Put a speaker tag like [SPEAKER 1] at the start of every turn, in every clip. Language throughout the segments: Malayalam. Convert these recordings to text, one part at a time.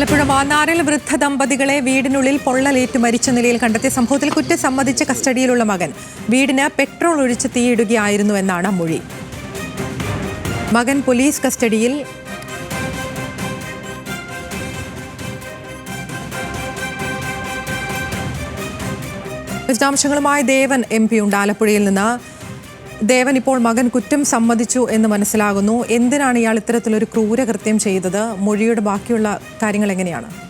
[SPEAKER 1] ആലപ്പുഴ മാന്നാറിൽ വൃദ്ധ ദമ്പതികളെ വീടിനുള്ളിൽ പൊള്ളലേറ്റ് മരിച്ച നിലയിൽ കണ്ടെത്തിയ സംഭവത്തിൽ കുറ്റം സമ്മതിച്ച കസ്റ്റഡിയിലുള്ള മകൻ. വീടിന് പെട്രോൾ ഒഴിച്ച് തീയിടുകയായിരുന്നു എന്നാണ് മൊഴി. മകൻ പോലീസ് കസ്റ്റഡിയിൽ വിശദാംശങ്ങളുമായി ദേവൻ എം പി ഉണ്ട്. ആലപ്പുഴയിൽ നിന്ന് ദേവൻ ഇപ്പോൾ മകൻ കുറ്റം സമ്മതിച്ചു എന്ന് മനസ്സിലാകുന്നു. എന്തിനാണ് ഇയാൾ ഇത്തരത്തിലൊരു ക്രൂരകൃത്യം ചെയ്തത്? മൊഴിയുടെ ബാക്കിയുള്ള കാര്യങ്ങൾ എങ്ങനെയാണ്?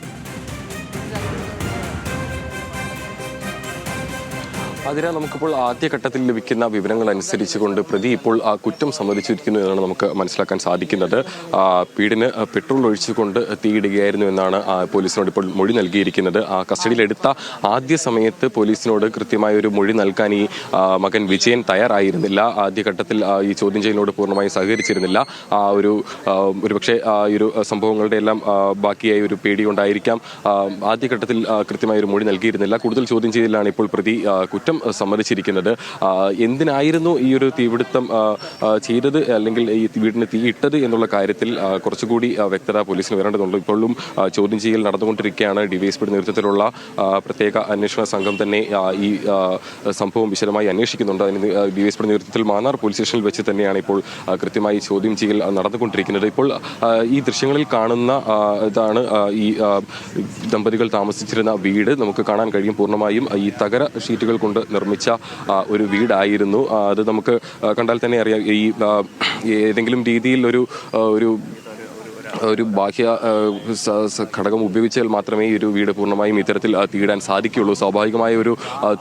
[SPEAKER 2] അതിനാൽ നമുക്കിപ്പോൾ ആദ്യഘട്ടത്തിൽ ലഭിക്കുന്ന വിവരങ്ങൾ അനുസരിച്ച് കൊണ്ട് പ്രതി ഇപ്പോൾ ആ കുറ്റം സമ്മതിച്ചിരിക്കുന്നു എന്നാണ് നമുക്ക് മനസ്സിലാക്കാൻ സാധിക്കുന്നത്. പീടിന് പെട്രോൾ ഒഴിച്ചുകൊണ്ട് തീയിടുകയായിരുന്നു എന്നാണ് പോലീസിനോട് ഇപ്പോൾ മൊഴി നൽകിയിരിക്കുന്നത്. കസ്റ്റഡിയിലെടുത്ത ആദ്യ സമയത്ത് പോലീസിനോട് കൃത്യമായ ഒരു മൊഴി നൽകാൻ ഈ മകൻ വിജയൻ തയ്യാറായിരുന്നില്ല. ആദ്യഘട്ടത്തിൽ ഘട്ടത്തിൽ ഈ ചോദ്യം ചെയ്യലിനോട് പൂർണമായും സഹകരിച്ചിരുന്നില്ല. ആ ഒരു ഒരുപക്ഷെ ഈ ഒരു സംഭവങ്ങളുടെ എല്ലാം ബാക്കിയായി ഒരു പേടി കൊണ്ടായിരിക്കാം ആദ്യ ആദ്യഘട്ടത്തിൽ കൃത്യമായ ഒരു മൊഴി നൽകിയിരുന്നില്ല. കൂടുതൽ ചോദ്യം ചെയ്തിലാണ് ഇപ്പോൾ പ്രതി കുറ്റം സമ്മതിച്ചിരിക്കുന്നത്. എന്തിനായിരുന്നു ഈ ഒരു തീപിടുത്തം ചെയ്തത്? അല്ലെങ്കിൽ ഈ വീടിന് തീ ഇട്ടത് എന്നുള്ള കാര്യത്തിൽ കുറച്ചുകൂടി വ്യക്തത പോലീസിന് വരേണ്ടതുണ്ട്. ഇപ്പോഴും ചോദ്യം ചെയ്യൽ നടന്നുകൊണ്ടിരിക്കുകയാണ് ഡിവൈഎസ്പിയുടെ നേതൃത്വത്തിലുള്ള പ്രത്യേക അന്വേഷണ സംഘം തന്നെ ഈ സംഭവം വിശദമായി അന്വേഷിക്കുന്നുണ്ട്. അതിന് ഡിവൈഎസ്പിയുടെ നേതൃത്വത്തിൽ മാന്നാർ പോലീസ് സ്റ്റേഷനിൽ വെച്ച് തന്നെയാണ് ഇപ്പോൾ കൃത്യമായി ചോദ്യം ചെയ്യൽ നടന്നുകൊണ്ടിരിക്കുന്നത്. ഇപ്പോൾ ഈ ദൃശ്യങ്ങളിൽ കാണുന്ന ഇതാണ് ഈ ദമ്പതികൾ താമസിച്ചിരുന്ന വീട്. നമുക്ക് കാണാൻ കഴിയും പൂർണമായും ഈ തകര ഷീറ്റുകൾ കൊണ്ട് നിർമ്മിച്ച ഒരു വീടായിരുന്നു. അത് നമുക്ക് കണ്ടാൽ തന്നെ അറിയാം. ഈ ഏതെങ്കിലും രീതിയിൽ ഒരു ഒരു ഒരു ബാഹ്യ ഘടകം ഉപയോഗിച്ചാൽ മാത്രമേ ഈ ഒരു വീട് പൂർണമായും ഇത്തരത്തിൽ തീടാൻ സാധിക്കുകയുള്ളൂ. സ്വാഭാവികമായ ഒരു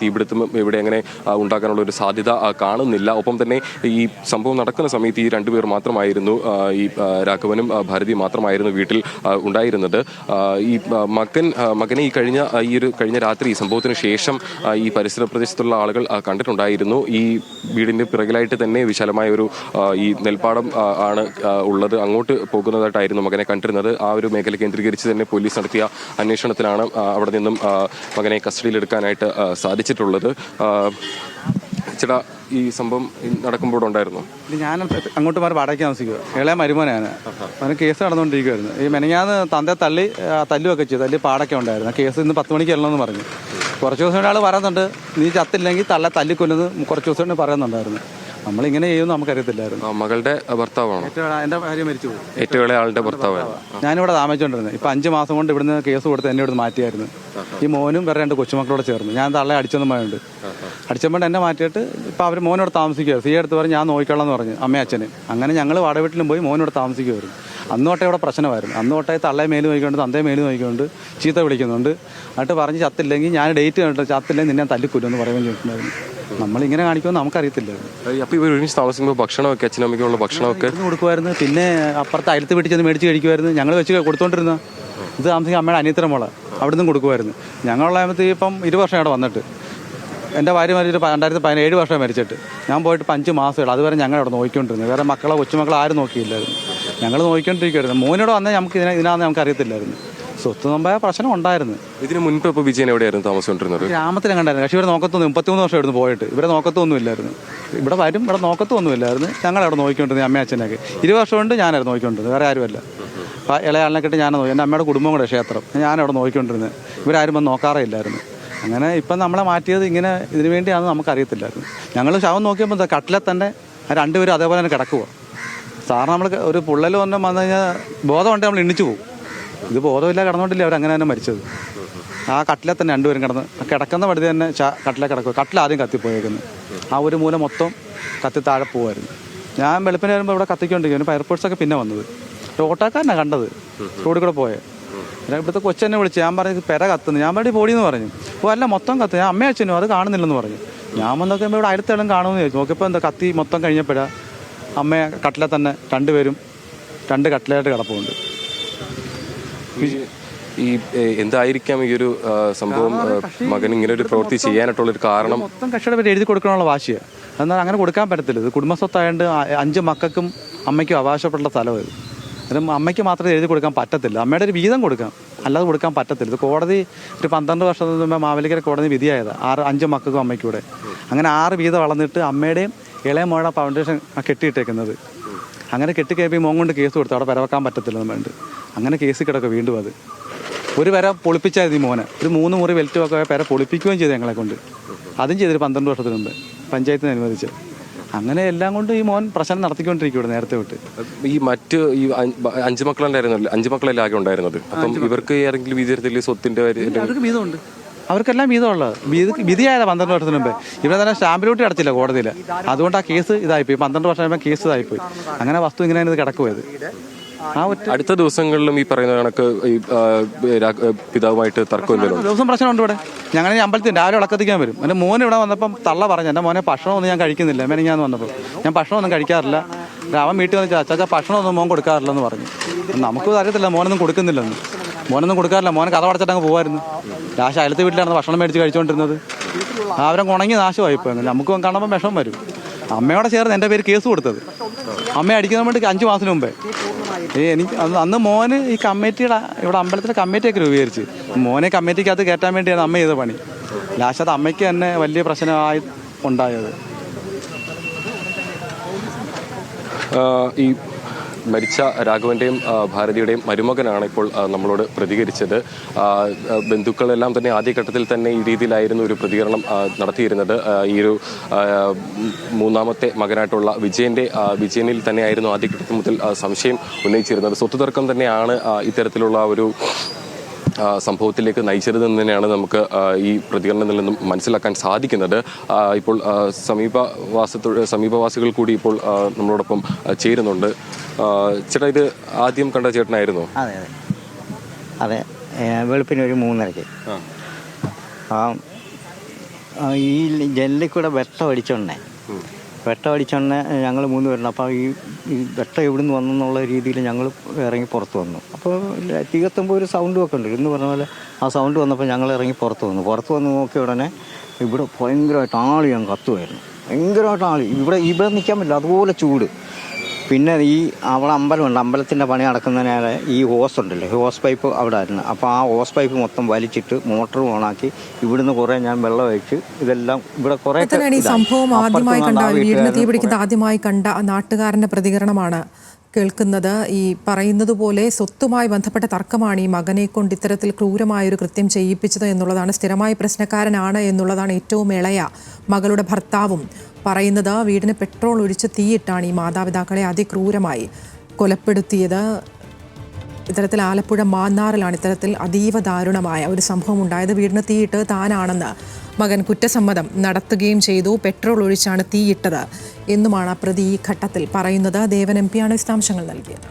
[SPEAKER 2] തീപിടുത്തം ഇവിടെ അങ്ങനെ ഉണ്ടാക്കാനുള്ള ഒരു സാധ്യത കാണുന്നില്ല. ഒപ്പം തന്നെ ഈ സംഭവം നടക്കുന്ന സമയത്ത് ഈ രണ്ടുപേർ മാത്രമായിരുന്നു ഈ രാഘവനും ഭാരതി മാത്രമായിരുന്നു വീട്ടിൽ ഉണ്ടായിരുന്നത്. ഈ മകൻ മകനെ ഈ കഴിഞ്ഞ ഈ ഒരു കഴിഞ്ഞ രാത്രി ഈ സംഭവത്തിന് ശേഷം ഈ പരിസര പ്രദേശത്തുള്ള ആളുകൾ കണ്ടിട്ടുണ്ടായിരുന്നു. ഈ വീടിന്റെ പിറകിലായിട്ട് തന്നെ വിശാലമായ ഒരു ഈ നെൽപ്പാടം ആണ് ഉള്ളത് അങ്ങോട്ട് പോകുന്നതായിട്ടായിരുന്നു മകനെ കണ്ടിരുന്നത്. ആ ഒരു മേഖല കേന്ദ്രീകരിച്ച് തന്നെ പോലീസ് നടത്തിയ അന്വേഷണത്തിലാണ് അവിടെ നിന്നും മകനെ കസ്റ്റഡിയിലെടുക്കാനായിട്ട് സാധിച്ചിട്ടുള്ളത്. ചില ഈ സംഭവം നടക്കുമ്പോഴുണ്ടായിരുന്നു
[SPEAKER 3] ഉണ്ടായിരുന്നു? ഞാൻ അങ്ങോട്ട് മാറി വാടകയ്ക്ക് താമസിക്കുക ഇളയ മരുമോനാണ്. അവന് കേസ് നടന്നുകൊണ്ടിരിക്കുവായിരുന്നു. ഈ മെനങ്ങാന്ന് തന്റെ തള്ളി തല്ലുമൊക്കെ ചെയ്തു. തല്ലി പാടൊക്കെ ഉണ്ടായിരുന്നു. കേസ് ഇന്ന് പത്ത് മണിക്ക് ചെല്ലണമെന്ന് പറഞ്ഞു. കുറച്ച് ദിവസം ഒരാൾ പറയുന്നുണ്ട് നീ ചത്തില്ലെങ്കിൽ തള്ള തല്ലിക്കൊല്ലുന്നത് കുറച്ച് ദിവസം പറയുന്നുണ്ടായിരുന്നു. നമ്മളിങ്ങനെ ചെയ്യുമെന്ന് നമുക്കറിയത്തില്ലായിരുന്നു.
[SPEAKER 2] ആ, മകളുടെ ഭർത്താവാണോ?
[SPEAKER 3] ഏറ്റവും എന്റെ ഭാര്യ മരിച്ചു പോയി
[SPEAKER 2] ഏറ്റവും ഇളയ ആളുടെ ഭർത്താവാണ്
[SPEAKER 3] ഞാനിവിടെ താമസിച്ചുകൊണ്ടിരുന്നത്. ഇപ്പം അഞ്ച് മാസം കൊണ്ട് ഇവിടുന്ന് കേസ് കൊടുത്ത് എന്നെ ഇവിടുന്ന് മാറ്റിയായിരുന്നു. ഈ മോനും വേറെ രണ്ട് കൊച്ചുമക്കളോട് ചേർന്ന്. ഞാൻ തള്ളെ അടിച്ചൊന്നും പോയുണ്ട് അടിച്ചപ്പോൾ എന്നെ മാറ്റിയിട്ട് ഇപ്പം അവർ മോനോട് താമസിക്കുക സി എടുത്ത് പറഞ്ഞ് ഞാൻ നോക്കിക്കോളാം എന്ന് പറഞ്ഞു അമ്മ അച്ഛന്. അങ്ങനെ ഞങ്ങൾ വാടവീട്ടിലും പോയി മോനോട് താമസിക്കുമായിരുന്നു അന്ന് തൊട്ടേ ഇവിടെ പ്രശ്നമായിരുന്നു. അന്ന് തൊട്ടേ തള്ളയെ മേൽ നോക്കിക്കൊണ്ട് തന്തയെ മേൽ നോക്കിക്കൊണ്ട് ചീത്ത വിളിക്കുന്നുണ്ട്. എന്നിട്ട് പറഞ്ഞ് ചത്തില്ലെങ്കിൽ ഞാൻ ഡേറ്റ് കണ്ടിട്ട് ചത്തില്ലെങ്കിൽ നിന്നെ തല്ലിക്കൊല്ലുമെന്ന് പറയുകയും ചെയ്തിട്ടുണ്ടായിരുന്നു. നമ്മളിങ്ങനെ കാണിക്കുമെന്ന് നമുക്കറിയത്തില്ല.
[SPEAKER 2] അപ്പൊ ഇവർ ഒരുമിച്ച് താമസിക്കുമ്പോൾ ഭക്ഷണമൊക്കെ അച്ഛനമ്മയ്ക്കുള്ള ഭക്ഷണമൊക്കെ?
[SPEAKER 3] കൊടുക്കുമായിരുന്നു. പിന്നെ അപ്പുറത്ത് അയലത്ത് വീട്ടിൽ ചെന്ന് മേടിച്ച് കഴിക്കുമായിരുന്നു. ഞങ്ങൾ വെച്ച് കൊടുത്തോണ്ടിരുന്ന ഇത് താമസിക്കാൻ അമ്മയുടെ അനിയത്തിര മോളെ. അവിടെ നിന്നും കൊടുക്കുമായിരുന്നു ഞങ്ങളുള്ള ഇപ്പം ഇരു വർഷം അവിടെ വന്നിട്ട്. എന്റെ ഭാര്യ മരിച്ചിട്ട് രണ്ടായിരത്തി പതിനേഴ് വർഷം മരിച്ചിട്ട്. ഞാൻ പോയിട്ട് അഞ്ച് മാസമുള്ളൂ അതുവരെ ഞങ്ങൾ അവിടെ നോക്കിക്കൊണ്ടിരുന്നു വേറെ മക്കളെ കൊച്ചുമക്കളെ ആരും നോക്കിയില്ലായിരുന്നു. ഞങ്ങൾ നോക്കിക്കൊണ്ടിരിക്കുമായിരുന്നു മോനോട് വന്നാൽ നമുക്ക് ഇതിനെ ഇതിനാന്ന് നമുക്ക് അറിയത്തില്ലായിരുന്നു സ്വത്ത് നമ്പായ പ്രശ്നം ഉണ്ടായിരുന്നു.
[SPEAKER 2] ഇതിന് മുൻപ് ഇപ്പൊ വിജയൻ എവിടെയായിരുന്നു താമസിച്ചുകൊണ്ടിരുന്നത്?
[SPEAKER 3] ഗ്രാമത്തിൽ കണ്ടായിരുന്നു. പക്ഷേ ഇവിടെ നോക്കത്തൊന്നും മുപ്പത്തിമൂന്ന് വർഷം ഇവിടുന്ന് പോയിട്ട്. ഇവിടെ നോക്കത്തൊന്നും ഇല്ലായിരുന്നു. ഇവിടെ വരും ഇവിടെ നോക്കത്തൊന്നും ഇല്ലായിരുന്നു. ഞങ്ങൾ അവിടെ നോക്കിക്കൊണ്ടിരുന്നത് അമ്മ അച്ഛനൊക്കെ ഇരു വർഷം കൊണ്ട് ഞാനായിരുന്നു നോക്കിക്കൊണ്ടിരുന്നത്. വേറെ ആരുമല്ല. ഇളയാളിനെ കിട്ടി ഞാൻ നോക്കി. എന്റെ അമ്മയുടെ കുടുംബം കൂടെ ക്ഷേത്രം. ഞാനവിടെ നോക്കിക്കൊണ്ടിരുന്നത്. ഇവരാരും വന്ന് നോക്കാറേ ഇല്ലായിരുന്നു. അങ്ങനെ ഇപ്പം നമ്മളെ മാറ്റിയത് ഇങ്ങനെ ഇതിനു വേണ്ടിയാണെന്ന് നമുക്കറിയത്തില്ലായിരുന്നു. ഞങ്ങൾ ശവം നോക്കിയപ്പോൾ കട്ടിലെ തന്നെ രണ്ടുപേരും അതേപോലെ തന്നെ കിടക്കുക സാറിന് നമ്മൾ ഒരു പുള്ളൽ ഒന്നും വന്നു കഴിഞ്ഞാൽ ബോധമുണ്ടെങ്കിൽ നമ്മൾ എണ്ണിച്ചു പോകും. ഇത് ബോധമില്ല കിടന്നുകൊണ്ടില്ല അവർ അങ്ങനെ തന്നെ മരിച്ചത്. ആ കട്ടിലെ തന്നെ രണ്ടുപേരും കിടന്ന് കിടക്കുന്ന പടുതി തന്നെ കട്ടിലെ കിടക്കുക. കട്ടിൽ ആദ്യം കത്തിപ്പോയേക്കുന്നു ആ ഒരു മൂല മൊത്തം കത്തി താഴെ പോകുമായിരുന്നു ഞാൻ വെളുപ്പിന് വരുമ്പോൾ ഇവിടെ കത്തിക്കൊണ്ടിരിക്കുന്നു ഫയർഫോഴ്സൊക്കെ പിന്നെ വന്നത്. ഓട്ടോക്കാരനാണ് കണ്ടത്. റോഡിൽ കൂടെ പോയത് ഇവിടുത്തെ കൊച്ചെന്നെ വിളിച്ച് ഞാൻ പറഞ്ഞു പെര കത്തുന്നു. ഞാൻ വേണ്ടി പോടിയെന്ന് പറഞ്ഞു. ഓ അല്ല മൊത്തം കത്ത്. ഞാൻ അമ്മയും അച്ഛനും അത് കാണുന്നില്ലെന്ന് പറഞ്ഞു. ഞാൻ വന്ന് നോക്കുമ്പോൾ ഇവിടെ അടുത്തെല്ലാം കാണുമെന്ന് ചോദിച്ചു നോക്കിയപ്പോൾ എന്താ കത്തി മൊത്തം കഴിഞ്ഞപ്പോഴാണ് അമ്മയെ കട്ടിലെ തന്നെ രണ്ടുപേരും രണ്ട് കട്ടിലായിട്ട് കിടപ്പുണ്ട്.
[SPEAKER 2] ഈ- എന്തായിരിക്കാം ഈ ഒരു സംഭവം മകൻ ഇങ്ങനെ ഒരു പ്രവൃത്തി ചെയ്യാനായിട്ടുള്ള ഒരു കാരണം?
[SPEAKER 3] മൊത്തം കക്ഷിയുടെ പേര് എഴുതി കൊടുക്കാനുള്ള വാശിയാണ് എന്നാൽ അങ്ങനെ കൊടുക്കാൻ പറ്റത്തില്ല. ഇത് കുടുംബസ്വത്തായതുകൊണ്ട് അഞ്ച് മക്കൾക്കും അമ്മയ്ക്കും അവകാശപ്പെട്ട സ്ഥലം ഇത്. അന്നേരം അമ്മയ്ക്ക് മാത്രമേ എഴുതി കൊടുക്കാൻ പറ്റത്തില്ല. അമ്മയുടെ ഒരു വീതം കൊടുക്കാം. അല്ലാതെ കൊടുക്കാൻ പറ്റത്തില്ല. ഇത് കോടതി ഒരു പന്ത്രണ്ട് വർഷത്തിന് മുമ്പ് മാവേലിക്കര കോടതി വിധിയായത്. ആറ് അഞ്ച് മക്കൾക്കും അമ്മയ്ക്കൂടെ. അങ്ങനെ ആറ് വീതം വളർന്നിട്ട് അമ്മയുടെയും ഇളയ മോഴ ഫൗണ്ടേഷൻ കെട്ടിയിട്ടേക്കുന്നത്. അങ്ങനെ കെട്ടിക്കയപ്പി മോൻ കൊണ്ട് കേസ് കൊടുത്തു. അവിടെ വരവെക്കാൻ പറ്റത്തില്ല വേണ്ട അങ്ങനെ കേസ് കിടക്കുക വീണ്ടും അത്. ഒരു വര പൊളിപ്പിച്ചായിരുന്നു ഈ മോനെ. ഒരു മൂന്ന് മുറി വെൽറ്റ് ഒക്കെ പേരെ പൊളിപ്പിക്കുകയും ചെയ്തു ഞങ്ങളെ കൊണ്ട്. അതും ചെയ്തൊരു പന്ത്രണ്ട് വർഷത്തിന് മുമ്പ് പഞ്ചായത്തിന് അനുവദിച്ച്. അങ്ങനെ എല്ലാം കൊണ്ട് ഈ മോൻ പ്രശ്നം നടത്തിക്കൊണ്ടിരിക്കുകയാണ് നേരത്തെ വിട്ട്
[SPEAKER 2] ഈ മറ്റ് ഈ അഞ്ച് മക്കളുണ്ടായിരുന്നല്ലോ അഞ്ച് മക്കളല്ലേ ആകെ ഉണ്ടായിരുന്നത്? അപ്പം ഇവർക്ക് ഏതെങ്കിലും വിധത്തിൽ സ്വത്തിന്റെ
[SPEAKER 3] വീതമുണ്ട്. അവർക്കെല്ലാം വീതമുള്ളത് വിധി വിധിയായത് പന്ത്രണ്ട് വർഷത്തിന് മുമ്പേ. ഇവിടെ തന്നെ സ്റ്റാമ്പ് ഡ്യൂട്ടി അടച്ചില്ല കോടതിയിൽ. അതുകൊണ്ട് ആ കേസ് ഇതായിപ്പോയി. പന്ത്രണ്ട് വർഷം കഴിയുമ്പോൾ കേസ് ഇതായിപ്പോയി. അങ്ങനെ വസ്തു ഇങ്ങനെ ഇത് ഒറ്റ
[SPEAKER 2] അടുത്ത ദിവസങ്ങളിലും ഈ പറയുന്ന കണക്ക് ഈ പിതാവുമായിട്ട് തർക്കം
[SPEAKER 3] ദിവസം പ്രശ്നമുണ്ട് ഇവിടെ. ഞങ്ങൾ ഈ അമ്പലത്തിൽ രാവിലെ വിളക്കത്തിക്കാൻ വരും. എന്റെ മോൻ ഇവിടെ വന്നപ്പം തള്ള പറഞ്ഞു എന്റെ മോനെ ഭക്ഷണമൊന്നും ഞാൻ കഴിക്കുന്നില്ല. മേനെ ഞാൻ വന്നപ്പോൾ ഞാൻ ഭക്ഷണമൊന്നും കഴിക്കാറില്ല. അവൻ വീട്ടിൽ വന്ന് ചാച്ചാ ഭക്ഷണമൊന്നും മോൻ കൊടുക്കാറില്ലെന്ന് പറഞ്ഞു. നമുക്ക് അറിയത്തില്ല മോനൊന്നും കൊടുക്കുന്നില്ലെന്ന്. മോനൊന്നും കൊടുക്കാറില്ല. മോനെ കഥ പടച്ചിട്ട് അങ്ങ് പോകുമായിരുന്നു രാശ അയലത്തെ വീട്ടിലാണ് ഭക്ഷണം മേടിച്ച് കഴിച്ചുകൊണ്ടിരുന്നത് അവരെ ഉണങ്ങി നാശമായി ഇപ്പോൾ നമുക്ക് കാണുമ്പോൾ വിഷം വരും. അമ്മയോടെ ചേർന്ന് എന്റെ പേര് കേസ് കൊടുത്തത്. അമ്മയെ അടിക്കുന്ന വേണ്ടി അഞ്ച് മാസത്തിന് മുമ്പേ. ഏ എനിക്ക് അന്ന് മോന് ഈ കമ്മിറ്റിയുടെ ഇവിടെ അമ്പലത്തിലെ കമ്മിറ്റിയൊക്കെ രൂപീകരിച്ച്. മോനെ കമ്മിറ്റിക്കകത്ത് കയറ്റാൻ വേണ്ടിയാണ് അമ്മ ചെയ്ത പണി. ലാസ്റ്റ് അത് അമ്മയ്ക്ക് തന്നെ വലിയ പ്രശ്നമായി ഉണ്ടായത്.
[SPEAKER 2] ഈ മരിച്ച രാഘവന്റെയും ഭാരതിയുടെയും മരുമകനാണ് ഇപ്പോൾ നമ്മളോട് പ്രതികരിച്ചത്. ബന്ധുക്കളെല്ലാം തന്നെ ആദ്യഘട്ടത്തിൽ തന്നെ ഈ രീതിയിലായിരുന്നു ഒരു പ്രതികരണം നടത്തിയിരുന്നത്. ഈ ഒരു മൂന്നാമത്തെ മകനായിട്ടുള്ള വിജയന്റെ വിജയനിൽ തന്നെയായിരുന്നു ആദ്യഘട്ടത്തിൽ മുതൽ സംശയം ഉന്നയിച്ചിരുന്നത്. സ്വത്ത് തർക്കം തന്നെയാണ് ഇത്തരത്തിലുള്ള ഒരു സംഭവത്തിലേക്ക് നയിച്ചതെന്ന് തന്നെയാണ് നമുക്ക് ഈ പ്രതികരണത്തിൽ നിന്നും മനസ്സിലാക്കാൻ സാധിക്കുന്നത്. ഇപ്പോൾ ആ, സമീപവാസത്തോ സമീപവാസികൾ കൂടി ഇപ്പോൾ നമ്മളോടൊപ്പം ചേരുന്നുണ്ട്. ചേട്ടാ ഇത് ആദ്യം കണ്ട ചേട്ടനായിരുന്നു?
[SPEAKER 4] അതെ അതെ. അതെ. വെളുപ്പിന് ഒരു ആ, ഈ ജനലിൽ കൂടെ വെട്ടം അടിച്ചോണ്ടേ വെട്ടം അടിച്ചെണ്ണ ഞങ്ങൾ മൂന്ന് പേരുണ്ട്. അപ്പോൾ ഈ ഈ വെട്ട എവിടെ നിന്ന് വന്നെന്നുള്ള രീതിയിൽ ഞങ്ങൾ ഇറങ്ങി പുറത്ത് വന്നു. അപ്പോൾ തീകത്തുമ്പോൾ ഒരു സൗണ്ടും ഒക്കെ ഉണ്ട്. എന്ന് പറഞ്ഞ പോലെ ആ സൗണ്ട് വന്നപ്പോൾ ഞങ്ങൾ ഇറങ്ങി പുറത്ത് വന്നു. പുറത്ത് വന്ന് നോക്കിയ ഉടനെ ഇവിടെ ഭയങ്കരമായിട്ട് ആളി ഞാൻ കത്തുമായിരുന്നു ഭയങ്കരമായിട്ട് ആളി. ഇവിടെ ഇവിടെ നിൽക്കാൻ പറ്റില്ല. അതുപോലെ ചൂട്. പിന്നെ ഈ അവിടെ അമ്പലമുണ്ട്. അമ്പലത്തിന്റെ പണി നടക്കുന്നതിനാലെ ഈ ഹോസ് ഉണ്ടല്ലോ? ഹോസ് പൈപ്പ് അവിടെ ആയിരുന്നു. അപ്പോൾ ആ ഹോസ് പൈപ്പ് മൊത്തം വലിച്ചിട്ട് മോട്ടർ ഓണാക്കി ഇവിടുന്ന് കുറേ ഞാൻ വെള്ളം ഒഴിച്ച് ഇതെല്ലാം ഇവിടെ കുറേ
[SPEAKER 1] ഈ സംഭവം ആദ്യമായി കണ്ട വീടിന് തീ പിടിക്കുന്നത് ആദ്യമായി കണ്ട നാട്ടുകാരന്റെ പ്രതികരണമാണ് കേൾക്കുന്നത്. ഈ പറയുന്നത് പോലെ സ്വത്തുമായി ബന്ധപ്പെട്ട തർക്കമാണ് ഈ മകനെ കൊണ്ട് ഇത്തരത്തിൽ ക്രൂരമായൊരു കൃത്യം ചെയ്യിപ്പിച്ചത് എന്നുള്ളതാണ്. സ്ഥിരമായി പ്രശ്നക്കാരനാണ് എന്നുള്ളതാണ് ഏറ്റവും ഇളയ മകളുടെ ഭർത്താവും പറയുന്നത് വീടിന് പെട്രോൾ ഒഴിച്ച് തീയിട്ടാണ് ഈ മാതാപിതാക്കളെ അതിക്രൂരമായി കൊലപ്പെടുത്തിയത്. ഇത്തരത്തിൽ ആലപ്പുഴ മാന്നാറിലാണ് ഇത്തരത്തിൽ അതീവ ദാരുണമായ ഒരു സംഭവം ഉണ്ടായത്. വീടിന് തീയിട്ട് താനാണെന്ന് മകൻ കുറ്റസമ്മതം നടത്തുകയും ചെയ്തു. പെട്രോൾ ഒഴിച്ചാണ് തീയിട്ടത് എന്നുമാണ് പ്രതി ഈ ഘട്ടത്തിൽ പറയുന്നത്. ദേവൻ എം പിയാണ് വിശദാംശങ്ങൾ നൽകിയത്.